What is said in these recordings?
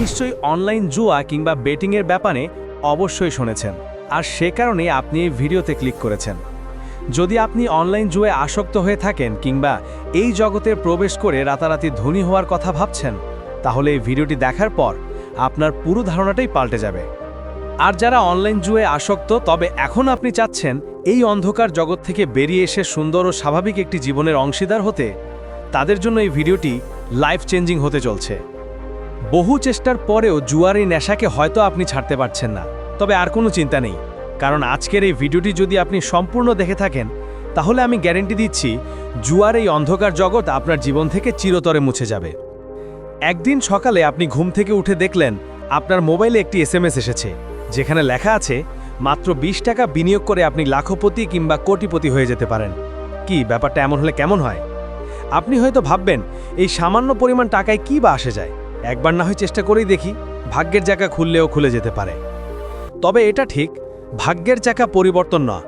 নিশ্চয়ই অনলাইন জুয়া কিংবা বেটিংয়ের ব্যাপারে অবশ্যই শুনেছেন। আর সে কারণে আপনি এই ভিডিওতে ক্লিক করেছেন। যদি আপনি অনলাইন জুয়ে আসক্ত হয়ে থাকেন কিংবা এই জগতে প্রবেশ করে রাতারাতি ধনী হওয়ার কথা ভাবছেন, তাহলে এই ভিডিওটি দেখার পর আপনার পুরো ধারণাটাই পাল্টে যাবে। আর যারা অনলাইন জুয়ে আসক্ত, তবে এখন আপনি চাচ্ছেন এই অন্ধকার জগৎ থেকে বেরিয়ে এসে সুন্দর ও স্বাভাবিক একটি জীবনের অংশীদার হতে, তাদের জন্য এই ভিডিওটি লাইফ চেঞ্জিং হতে চলছে। বহু চেষ্টার পরেও জুয়ার এই নেশাকে হয়তো আপনি ছাড়তে পারছেন না। তবে আর কোনো চিন্তা নেই। কারণ আজকের এই ভিডিওটি যদি আপনি সম্পূর্ণ দেখে থাকেন, তাহলে আমি গ্যারেন্টি দিচ্ছি জুয়ার এই অন্ধকার জগৎ আপনার জীবন থেকে চিরতরে মুছে যাবে। একদিন সকালে আপনি ঘুম থেকে উঠে দেখলেন আপনার মোবাইলে একটি এসএমএস এসেছে, যেখানে লেখা আছে, মাত্র ২০ টাকা বিনিয়োগ করে আপনি লাখপতি কিংবা কোটিপতি হয়ে যেতে পারেন। কি, ব্যাপারটা এমন হলে কেমন হয়? আপনি হয়তো ভাববেন, এই সামান্য পরিমাণ টাকায় কি বা আসে যায়? একবার না হয় চেষ্টা করেই দেখি ভাগ্যের জায়গা খুললেও খুলে যেতে পারে। তবে এটা ঠিক, ভাগ্যের চাকা পরিবর্তন না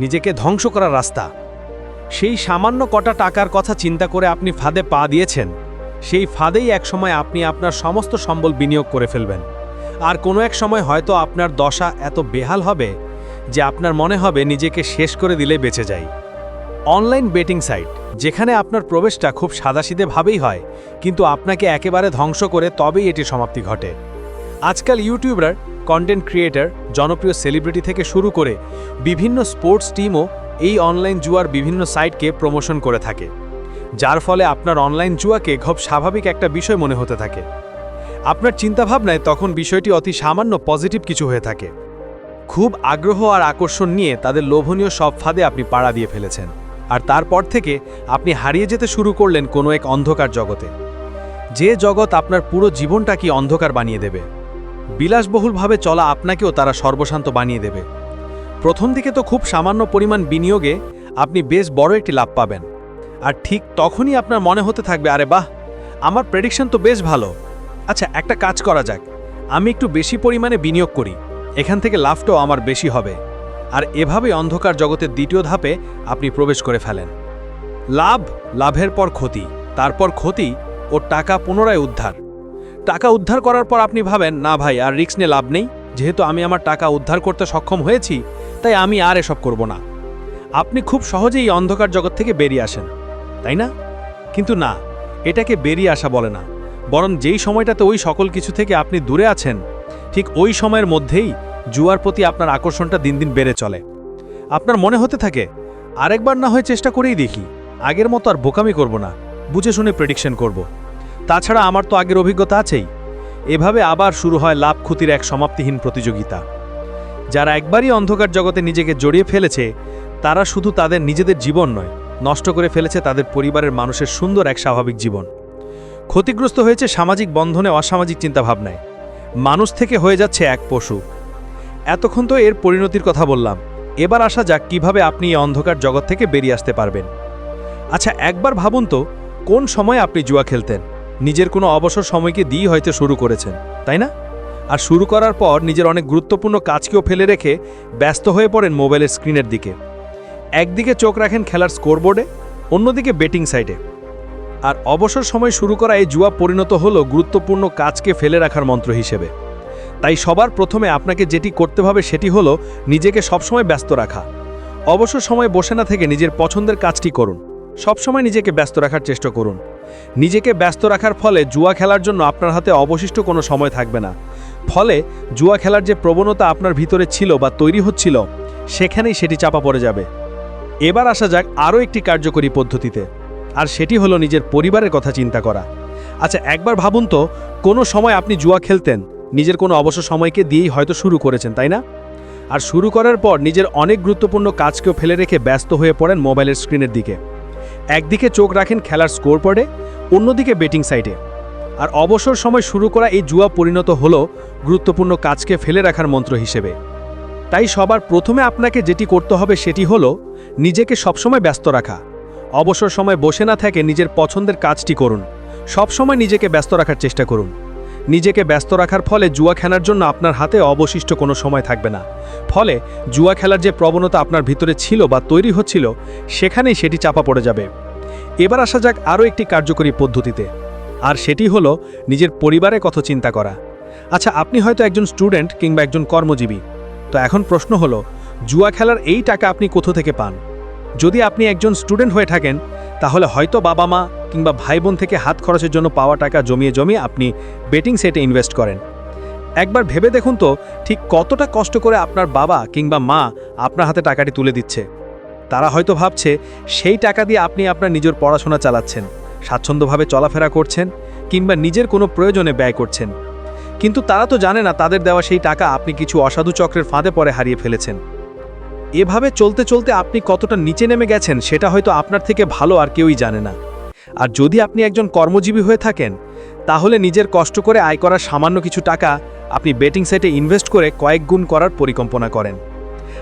নিজেকে ধ্বংস করার রাস্তা। সেই সামান্য কটা টাকার কথা চিন্তা করে আপনি ফাঁদে পা দিয়েছেন, সেই ফাঁদেই একসময় আপনি আপনার সমস্ত সম্বল বিনিয়োগ করে ফেলবেন। আর কোনো এক সময় হয়তো আপনার দশা এত বেহাল হবে যে আপনার মনে হবে নিজেকে শেষ করে দিলে বেঁচে যাই। অনলাইন বেটিং সাইট, যেখানে আপনার প্রবেশটা খুব সাদাসিধেভাবেই হয়, কিন্তু আপনাকে একেবারে ধ্বংস করে তবেই এটি সমাপ্তি ঘটে। আজকাল ইউটিউবার, কন্টেন্ট ক্রিয়েটর, জনপ্রিয় সেলিব্রিটি থেকে শুরু করে বিভিন্ন স্পোর্টস টিমও এই অনলাইন জুয়ার বিভিন্ন সাইটকে প্রমোশন করে থাকে, যার ফলে আপনার অনলাইন জুয়াকে খুব স্বাভাবিক একটা বিষয় মনে হতে থাকে। আপনার চিন্তাভাবনায় তখন বিষয়টি অতি সামান্য পজিটিভ কিছু হয়ে থাকে। খুব আগ্রহ আর আকর্ষণ নিয়ে তাদের লোভনীয় সব ফাঁদে আপনি পাড়া দিয়ে ফেলেছেন। আর তারপর থেকে আপনি হারিয়ে যেতে শুরু করলেন কোনো এক অন্ধকার জগতে। যে জগৎ আপনার পুরো জীবনটা কি অন্ধকার বানিয়ে দেবে। বিলাসবহুলভাবে চলা আপনাকেও তারা সর্বশান্ত বানিয়ে দেবে। প্রথম দিকে তো খুব সামান্য পরিমাণ বিনিয়োগে আপনি বেশ বড় একটি লাভ পাবেন। আর ঠিক তখনই আপনার মনে হতে থাকবে, আরে বাহ, আমার প্রেডিকশন তো বেশ ভালো। আচ্ছা একটা কাজ করা যাক। আমি একটু বেশি পরিমাণে বিনিয়োগ করি। এখান থেকে লাভটাও আমার বেশি হবে। আর এভাবে অন্ধকার জগতের দ্বিতীয় ধাপে আপনি প্রবেশ করে ফেলেন। লাভ, লাভের পর ক্ষতি, তারপর ক্ষতি ও টাকা পুনরায় উদ্ধার। টাকা উদ্ধার করার পর আপনি ভাবেন, না ভাই, আর রিস্ক নিয়ে লাভ নেই। যেহেতু আমি আমার টাকা উদ্ধার করতে সক্ষম হয়েছি, তাই আমি আর এসব করব না। আপনি খুব সহজেই অন্ধকার জগৎ থেকে বেরিয়ে আসেন, তাই না? কিন্তু না, এটাকে বেরিয়ে আসা বলে না। বরং যেই সময়টাতে ওই সকল কিছু থেকে আপনি দূরে আছেন, ঠিক ওই সময়ের মধ্যেই জুয়ার প্রতি আপনার আকর্ষণটা দিন দিন বেড়ে চলে। আপনার মনে হতে থাকে, আরেকবার না হয় চেষ্টা করেই দেখি, আগের মতো আর বোকামি করব না, বুঝে শুনে প্রেডিকশন করব। তাছাড়া আমার তো আগের অভিজ্ঞতা আছেই। এভাবে আবার শুরু হয় লাভ ক্ষতির এক সমাপ্তিহীন প্রতিযোগিতা। যারা একবারই অন্ধকার জগতে নিজেকে জড়িয়ে ফেলেছে, তারা শুধু তাদের নিজেদের জীবন নয়, নষ্ট করে ফেলেছে তাদের পরিবারের মানুষের সুন্দর এক স্বাভাবিক জীবন। ক্ষতিগ্রস্ত হয়েছে সামাজিক বন্ধনে অসামাজিক চিন্তাভাবনায়। মানুষ থেকে হয়ে যাচ্ছে এক পশু। এতক্ষণ তো এর পরিণতির কথা বললাম। এবার আসা যাক কীভাবে আপনি এই অন্ধকার জগৎ থেকে বেরিয়ে আসতে পারবেন। আচ্ছা একবার ভাবুন তো, কোন সময় আপনি জুয়া খেলতেন? নিজের কোনো অবসর সময়কে দিয়ে হয়তো শুরু করেছেন, তাই না? আর শুরু করার পর নিজের অনেক গুরুত্বপূর্ণ কাজকেও ফেলে রেখে ব্যস্ত হয়ে পড়েন মোবাইলের স্ক্রিনের দিকে। একদিকে চোখ রাখেন খেলার স্কোরবোর্ডে, অন্যদিকে বেটিং সাইটে। আর অবসর সময় শুরু করা এই জুয়া পরিণত হলো গুরুত্বপূর্ণ কাজকে ফেলে রাখার মন্ত্র হিসেবে। তাই সবার প্রথমে আপনাকে যেটি করতে হবে সেটি হলো নিজেকে সবসময় ব্যস্ত রাখা। অবসর সময় বসে না থেকে নিজের পছন্দের কাজটি করুন। সবসময় নিজেকে ব্যস্ত রাখার চেষ্টা করুন। নিজেকে ব্যস্ত রাখার ফলে জুয়া খেলার জন্য আপনার হাতে অবশিষ্ট কোনো সময় থাকবে না। ফলে জুয়া খেলার যে প্রবণতা আপনার ভিতরে ছিল বা তৈরি হচ্ছিল, সেখানেই সেটি চাপা পড়ে যাবে। এবার আসা যাক আরও একটি কার্যকরী পদ্ধতিতে। আর সেটি হলো নিজের পরিবারের কথা চিন্তা করা। আচ্ছা একবার ভাবুন তো, কোনো সময় আপনি জুয়া খেলতেন নিজের কোনো অবসর সময়কে দিয়েই হয়তো শুরু করেছেন, তাই না? আর শুরু করার পর নিজের অনেক গুরুত্বপূর্ণ কাজকেও ফেলে রেখে ব্যস্ত হয়ে পড়েন মোবাইলের স্ক্রিনের দিকে। একদিকে চোখ রাখেন খেলার স্কোর পড়ে অন্যদিকে বেটিং সাইটে আর অবসর সময় শুরু করা এই জুয়া পরিণত হল গুরুত্বপূর্ণ কাজকে ফেলে রাখার মন্ত্র হিসেবে। তাই সবার প্রথমে আপনাকে যেটি করতে হবে সেটি হলো নিজেকে সবসময় ব্যস্ত রাখা। অবসর সময় বসে না থেকে নিজের পছন্দের কাজটি করুন। সবসময় নিজেকে ব্যস্ত রাখার চেষ্টা করুন। নিজেকে ব্যস্ত রাখার ফলে জুয়া খেলার জন্য আপনার হাতে অবশিষ্ট কোনো সময় থাকবে না। ফলে জুয়া খেলার যে প্রবণতা আপনার ভিতরে ছিল বা তৈরি হচ্ছিল, সেখানেই সেটি চাপা পড়ে যাবে। এবার আসা যাক আরও একটি কার্যকরী পদ্ধতিতে। আর সেটি হলো নিজের পরিবারের কথা চিন্তা করা। আচ্ছা আপনি হয়তো একজন স্টুডেন্ট কিংবা একজন কর্মজীবী। তো এখন প্রশ্ন হলো, জুয়া খেলার এই টাকা আপনি কোথা থেকে পান? যদি আপনি একজন স্টুডেন্ট হয়ে থাকেন তাহলে হয়তো বাবা মা কিংবা ভাই বোন থেকে হাত খরচের জন্য পাওয়া টাকা জমিয়ে জমিয়ে আপনি বেটিং সেটে ইনভেস্ট করেন। একবার ভেবে দেখুন তো ঠিক কতটা কষ্ট করে আপনার বাবা কিংবা মা আপনার হাতে টাকাটি তুলে দিচ্ছে। তারা হয়তো ভাবছে সেই টাকা দিয়ে আপনি আপনার নিজের পড়াশোনা চালাচ্ছেন, স্বাচ্ছন্দ্যভাবে চলাফেরা করছেন কিংবা নিজের কোনো প্রয়োজনে ব্যয় করছেন। কিন্তু তারা তো জানে না তাদের দেওয়া সেই টাকা আপনি কিছু অসাধু চক্রের ফাঁদে পরে হারিয়ে ফেলেছেন। এভাবে চলতে চলতে আপনি কতটা নিচে নেমে গেছেন সেটা হয়তো আপনার থেকে ভালো আর কেউই জানে না। আর যদি আপনি একজন কর্মজীবী হয়ে থাকেন, তাহলে নিজের কষ্ট করে আয় করার সামান্য কিছু টাকা আপনি বেটিং সাইটে ইনভেস্ট করে কয়েক গুণ করার পরিকল্পনা করেন।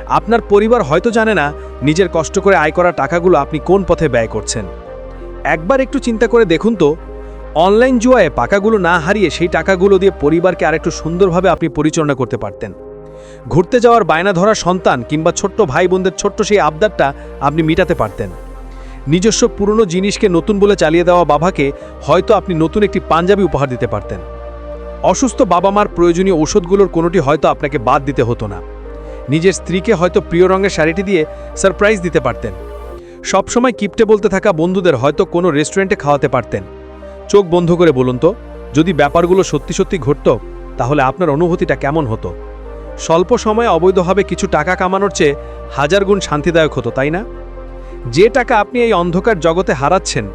আপনার পরিবার হয়তো জানে না নিজের কষ্ট করে আয় করা টাকাগুলো আপনি কোন পথে ব্যয় করছেন। একবার একটু চিন্তা করে দেখুন তো, অনলাইন জুয়ায় পাকাগুলো না হারিয়ে সেই টাকাগুলো দিয়ে পরিবারকে আরেকটু সুন্দরভাবে আপনি পরিচালনা করতে পারতেন। ঘুরতে যাওয়ার বায়না ধরা সন্তান কিংবা ছোট্ট ভাই বোনদের ছোট্ট সেই আবদারটা আপনি মিটাতে পারতেন। নিজস্ব পুরনো জিনিসকে নতুন বলে চালিয়ে দেওয়া বাবাকে হয়তো আপনি নতুন একটি পাঞ্জাবি উপহার দিতে পারতেন। অসুস্থ বাবা মার প্রয়োজনীয় ওষুধগুলোর কোনোটি হয়তো আপনাকে বাদ দিতে হতো না। নিজের স্ত্রীকে হয়তো প্রিয় রঙের শাড়িটি দিয়ে সারপ্রাইজ দিতে পারতেন। সবসময় কিপটে বলতে থাকা বন্ধুদের হয়তো কোনো রেস্টুরেন্টে খাওয়াতে পারতেন। চোখ বন্ধ করে বলুন তো, যদি ব্যাপারগুলো সত্যি সত্যি ঘটত, তাহলে আপনার অনুভূতিটা কেমন হতো? স্বল্প সময়ে অবৈধভাবে কিছু টাকা কামানোর চেয়ে হাজার গুণ শান্তিদায়ক হতো, তাই না? যে টাকা আপনি এই অন্ধকার জগতে হারাচ্ছেন,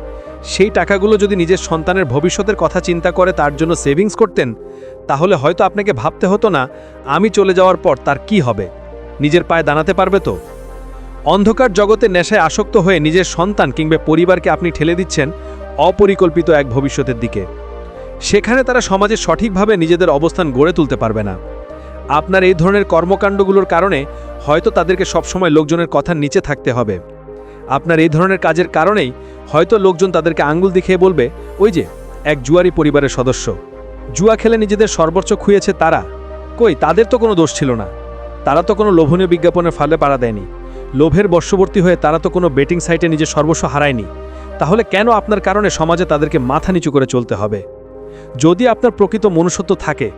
সেই টাকাগুলো যদি নিজের সন্তানের ভবিষ্যতের কথা চিন্তা করে তার জন্য সেভিংস করতেন, তাহলে হয়তো আপনাকে ভাবতে হতো না, আমি চলে যাওয়ার পর তার কি হবে? নিজের পায়ে দাঁড়াতে পারবে তো? অন্ধকার জগতে নেশায় আসক্ত হয়ে নিজের সন্তান কিংবা পরিবারকে আপনি ঠেলে দিচ্ছেন অপরিকল্পিত এক ভবিষ্যতের দিকে। সেখানে তারা সমাজে সঠিকভাবে নিজেদের অবস্থান গড়ে তুলতে পারবে না। আপনার এই ধরনের কর্মকাণ্ডগুলোর কারণে হয়তো তাদেরকে সবসময় লোকজনের কথার নিচে থাকতে হবে। আপনার এই ধরনের কাজের কারণেই হয়তো লোকজন তাদেরকে আঙ্গুল দেখিয়ে বলবে, ওই যে, এক জুয়ারি পরিবারের সদস্য। জুয়া খেলে নিজেদের সর্বোচ্চ খুঁয়েছে তারা। কই, তাদের তো কোনো দোষ ছিল না। তারা তো কোনো লোভনীয় বিজ্ঞাপনের ফালে পাড়া দেয়নি। লোভের বর্ষবর্তী হয়ে তারা তো কোনো বেটিং সাইটে নিজের সর্বস্ব হারায়নি। তাহলে কেন আপনার কারণে সমাজে তাদেরকে মাথা নিচু করে চলতে হবে? যদি আপনার প্রকৃত মনুষ্যত্ব থাকে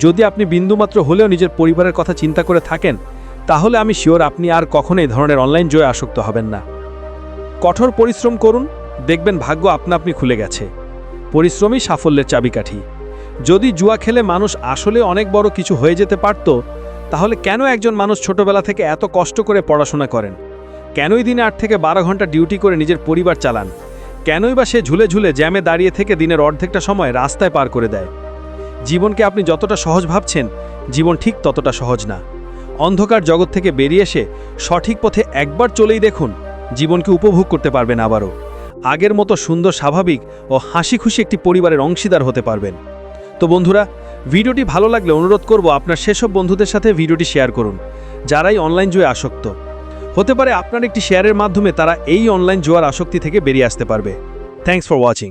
যদি আপনি বিন্দুমাত্র হলেও নিজের পরিবারের কথা চিন্তা করে থাকেন, তাহলে আমি শিওর আপনি আর কখনো এই ধরনের অনলাইন জয়ে আসক্ত হবেন না। কঠোর পরিশ্রম করুন, দেখবেন ভাগ্য আপনা আপনি খুলে গেছে। পরিশ্রমই সাফল্যের চাবিকাঠি। যদি জুয়া খেলে মানুষ আসলে অনেক বড় কিছু হয়ে যেতে পারত, তাহলে কেন একজন মানুষ ছোটবেলা থেকে এত কষ্ট করে পড়াশোনা করেন? কেনই দিনে আট থেকে বারো ঘণ্টা ডিউটি করে নিজের পরিবার চালান? কেনই বা সে ঝুলে ঝুলে জ্যামে দাঁড়িয়ে থেকে দিনের অর্ধেকটা সময় রাস্তায় পার করে দেয়? জীবনকে আপনি যতটা সহজ ভাবছেন, জীবন ঠিক ততটা সহজ না। অন্ধকার জগৎ থেকে বেরিয়ে এসে সঠিক পথে একবার চলেই দেখুন, জীবনকে উপভোগ করতে পারবেন আবারও। আগের মতো সুন্দর, স্বাভাবিক ও হাসি খুশি একটি পরিবারের অংশীদার হতে পারবেন। তো বন্ধুরা, ভিডিওটি ভালো লাগলে অনুরোধ করব আপনার সেসব বন্ধুদের সাথে ভিডিওটি শেয়ার করুন, যারাই অনলাইন জুয়ে আসক্ত। হতে পারে আপনার একটি শেয়ারের মাধ্যমে তারা এই অনলাইন জুয়ার আসক্তি থেকে বেরিয়ে আসতে পারবে। Thanks for watching